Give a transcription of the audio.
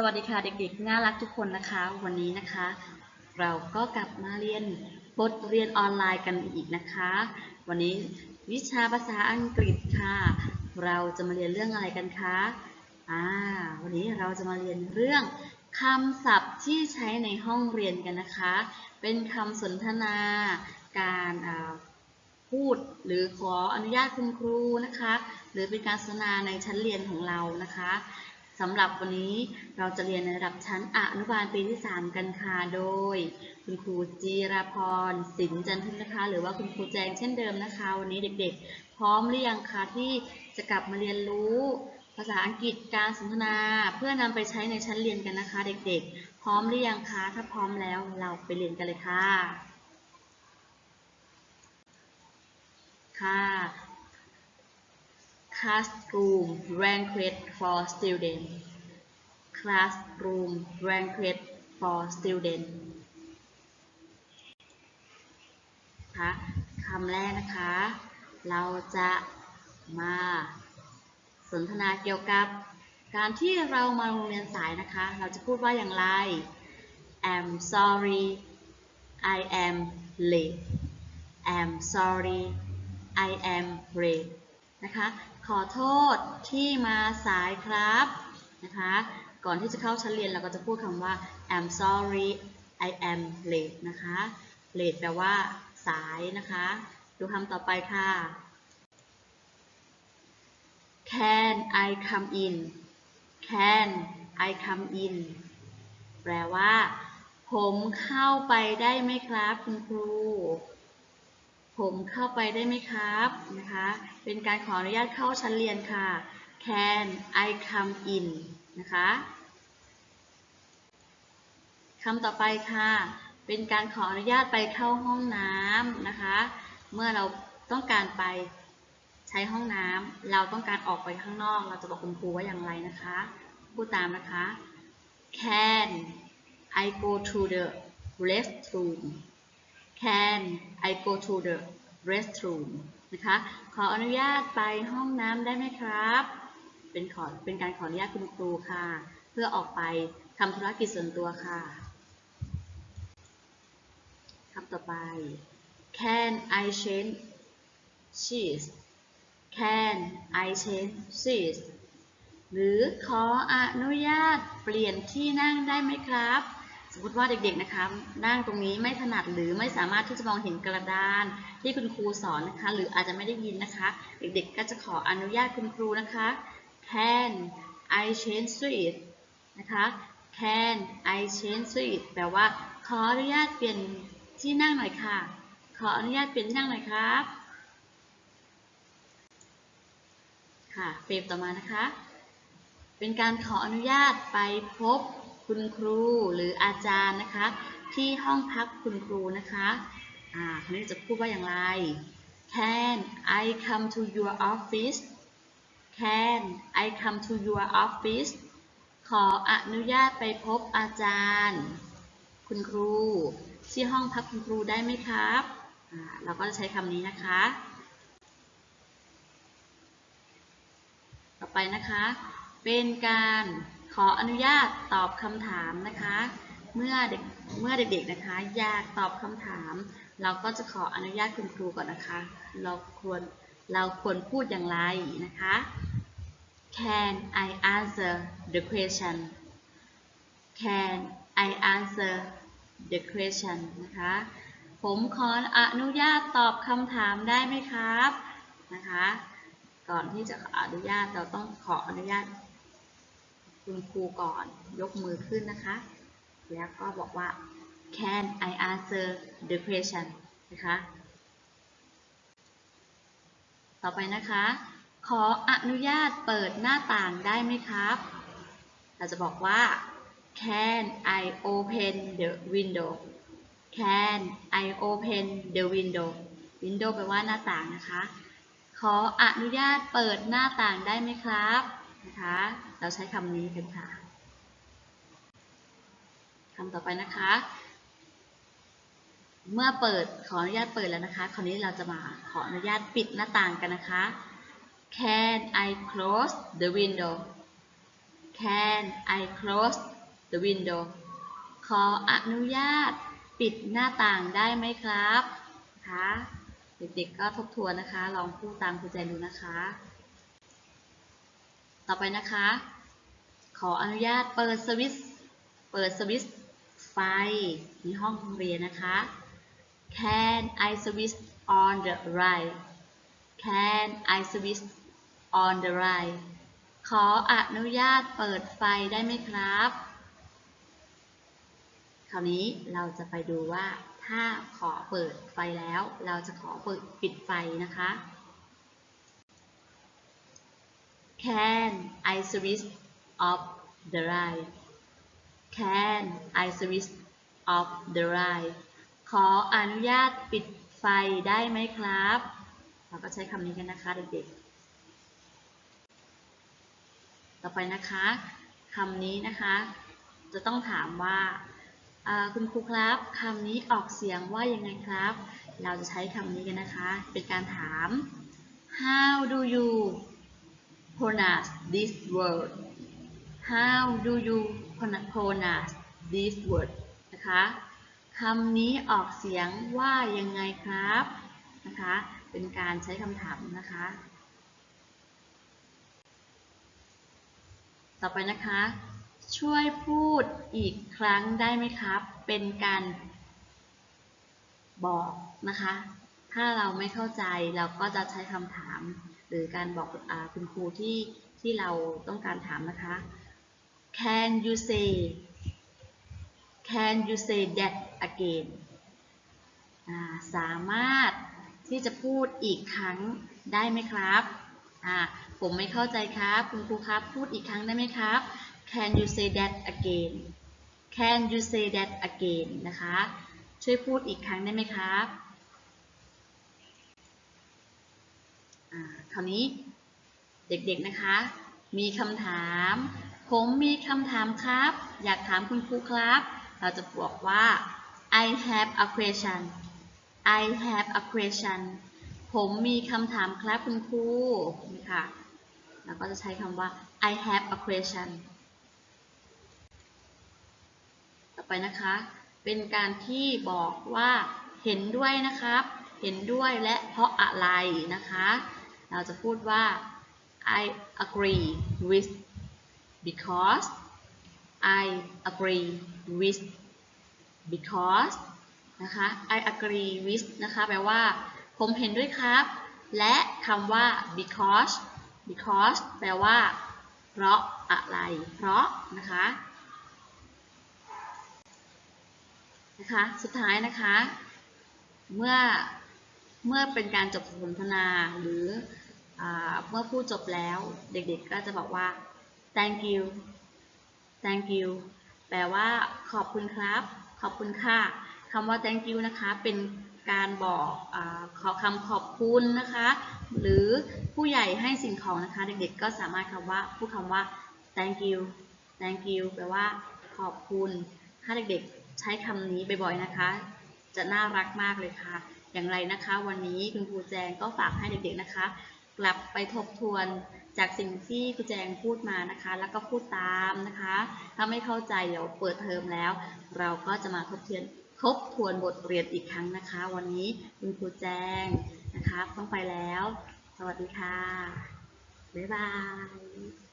สวัสดีค่ะเด็กๆ น่ารักทุกคนนะคะ วันนี้นะคะ เราก็กลับมาเรียนบทเรียนออนไลน์กันอีกนะคะ วันนี้วิชาภาษาอังกฤษค่ะ เราจะมาเรียนเรื่องอะไรกันคะอ่าวันนี้เราจะมาเรียนเรื่องคำศัพท์ที่ใช้ในห้องเรียนกันนะคะ เป็นคำสนทนา การพูดหรือขออนุญาตคุณครูนะคะ หรือเป็นการสนทนาในชั้นเรียนของเรานะคะ สำหรับวันนี้เราจะเรียนในระดับชั้นอนุบาลปีที่ 3 กันค่ะ โดย คุณครูจีราพรสินจันทึกนะคะ หรือว่าคุณครูแจงเช่นเดิมนะคะ วันนี้เด็กๆ พร้อมหรือยังคะที่จะกลับมาเรียนรู้ ภาษาอังกฤษการสนทนา เพื่อนำไปใช้ในชั้นเรียนกันนะคะ เด็กๆ พร้อมหรือยังคะ ถ้าพร้อมแล้วเราไปเรียนกันเลยค่ะ ค่ะ classroom banquet for student classroom banquet for student คะคำแรกนะคะ เราจะมาสนทนาเกี่ยวกับการที่เรามาโรงเรียนสายนะคะ เราจะพูดว่าอย่างไร I'm sorry I am late I'm sorry I am late นะคะ ขอโทษที่มาสายครับนะคะ ก่อนที่จะเข้าชั้นเรียนเราก็จะพูดคำว่า I'm sorry I am late นะคะ late แปลว่าสายนะคะ ดูคำต่อไปค่ะ Can I come in Can I come in แปลว่า ผมเข้าไปได้ไหมครับคุณครู ผมเข้าไปได้ไหมครับนะคะ เป็นการขออนุญาตเข้าชั้นเรียนค่ะ Can I come in นะคะคำต่อไปค่ะ เป็นการขออนุญาตไปเข้าห้องน้ำนะคะ เมื่อเราต้องการไปใช้ห้องน้ำเราต้องการออกไปข้างนอก เราจะบอกคุณครูว่าอย่างไรนะคะพูดตามนะคะ Can I go to the restroom Can I go to the restroom นะคะ ขออนุญาตไปห้องน้ำได้ไหมครับ เป็นขอเป็นการขออนุญาตคุณครูค่ะ เพื่อออกไปทำธุรกิจส่วนตัวค่ะคำต่อไป Can I change cheese Can I change cheese หรือขออนุญาตเปลี่ยนที่นั่งได้ไหมครับ สมมติว่าเด็กๆนะคะนั่งตรงนี้ไม่ถนัดหรือไม่สามารถที่จะมองเห็นกระดาน ที่คุณครูสอนนะคะ หรืออาจจะไม่ได้ยินนะคะ เด็กๆก็จะขออนุญาตคุณครูนะคะ Can I change seat นะคะ Can I change seat แปลว่า ขออนุญาตเปลี่ยนที่นั่งหน่อยค่ะ ขออนุญาตเปลี่ยนที่นั่งหน่อยครับ ค่ะเฟรมต่อมานะคะ เป็นการขออนุญาตไปพบ คุณครูหรืออาจารย์นะคะ ที่ห้องพักคุณครูนะคะอ่าคราวนี้จะพูดว่าอย่างไร Can I come to your office Can I come to your office ขออนุญาตไปพบอาจารย์ คุณครู ที่ห้องพักคุณครูได้ไหมครับอ่าเราก็จะใช้คำนี้นะคะ ต่อไปนะคะ เป็นการ ออนุญาตตอบคำถามนะคะ เมื่อเด็กเมื่อเด็กๆนะคะ อยากตอบคำถาม เราก็จะขออนุญาตคุณครูก่อนนะคะ เราควรเราควรพูดอย่างไรนะคะ Can I answer the question Can I answer the question นะคะ ผมขออนุญาตตอบคำถามได้ไหมครับ นะคะ ก่อนที่จะขออนุญาตเราต้องขออนุญาต คุณครูก่อนยกมือขึ้นนะคะ แล้วก็บอกว่า Can I answer the question นะคะ ต่อไปนะคะ ขออนุญาตเปิดหน้าต่างได้ไหมครับ เราจะบอกว่า Can I open the window Can I open the window window แปลว่าหน้าต่างนะคะ ขออนุญาตเปิดหน้าต่างได้ไหมครับ นะคะ เราใช้คำนี้กันค่ะคำต่อไปนะคะ เมื่อเปิดขออนุญาตเปิดแล้วนะคะ คราวนี้เราจะมาขออนุญาตปิดหน้าต่างกันนะคะ Can I close the window Can I close the window ขออนุญาตปิดหน้าต่างได้ไหมครับนะคะเด็กๆก็ทบทวนนะคะ ลองพูดตามครูแจนดูนะคะ ต่อไปนะคะ ขออนุญาตเปิดสวิตช์เปิดสวิตช์ไฟในห้องเรียนนะคะ Can I switch on the light Can I switch on the light ขออนุญาตเปิดไฟได้ไหมครับ คราวนี้เราจะไปดูว่าถ้าขอเปิดไฟแล้ว เราจะขอเปิดปิดไฟนะคะ Can I switch off the light Can I switch off the light ขออนุญาตปิดไฟได้ไหมครับ เราก็ใช้คำนี้กันนะคะเด็กๆ ต่อไปนะคะคำนี้นะคะ จะต้องถามว่าอ่าคุณครูครับคำนี้ออกเสียงว่ายังไงครับ เราจะใช้คำนี้กันนะคะ เป็นการถาม How do you pronounce this word How do you pronounce this word นะคะคำนี้ออกเสียงว่ายังไงครับนะคะเป็นการใช้คำถามนะคะ ต่อไปนะคะ ช่วยพูดอีกครั้งได้ไหมครับ เป็นการบอกนะคะ ถ้าเราไม่เข้าใจเราก็จะใช้คำถาม หรือการบอกอคุณครูที่ที่เราต้องการถามนะคะ Can you say Can you say that again าสามารถที่จะพูดอีกครั้งได้ไหมครับผมไม่เข้าใจครับ คุณครูครับ พูดอีกครั้งได้ไหมครับ Can you say that again Can you say that again นะคะ ช่วยพูดอีกครั้งได้ไหมครับ คราวนี้เด็กๆนะคะ มีคำถาม ผมมีคำถามครับ อยากถามคุณครูครับ เราจะบอกว่า I have a question I have a question ผมมีคำถามครับคุณครูนี่ค่ะเราก็จะใช้คำว่า I have a question ต่อไปนะคะ เป็นการที่บอกว่าเห็นด้วยนะครับ เห็นด้วยและเพราะอะไรนะคะ เราจะพูดว่า I agree with because I agree with because นะคะ I agree with นะคะแปลว่า ผมเห็นด้วยครับ และคำว่า because because แปลว่า เพราะอะไร เพราะนะคะนะคะ สุดท้ายนะคะ เมื่อ เมื่อเป็นการจบสนทนาหรืออเมื่อพูดจบแล้วเด็กๆ ก็จะบอกว่า thank you thank you แปลว่าขอบคุณครับ ขอบคุณค่ะคำว่า thank you นะคะ เป็นการบอกอขอคำขอบคุณนะคะ หรือผู้ใหญ่ให้สิ่งของนะคะ เด็กๆ ก็สามารถคำว่าพูดคำว่า thank you thank you แปลว่าขอบคุณ ถ้าเด็กๆ ใช้คำนี้บ่อยๆ นะคะ จะน่ารักมากเลยค่ะ อย่างไรนะคะ วันนี้คุณครูแจงก็ฝากให้เด็กๆนะคะ กลับไปทบทวนจากสิ่งที่ครูแจงพูดมานะคะ แล้วก็พูดตามนะคะ ถ้าไม่เข้าใจเดี๋ยวเปิดเทอมแล้ว เราก็จะมาทบทวนทบทวนบทเรียนอีกครั้งนะคะ วันนี้คุณครูแจงนะคะต้องไปแล้ว สวัสดีค่ะ บ๊ายบาย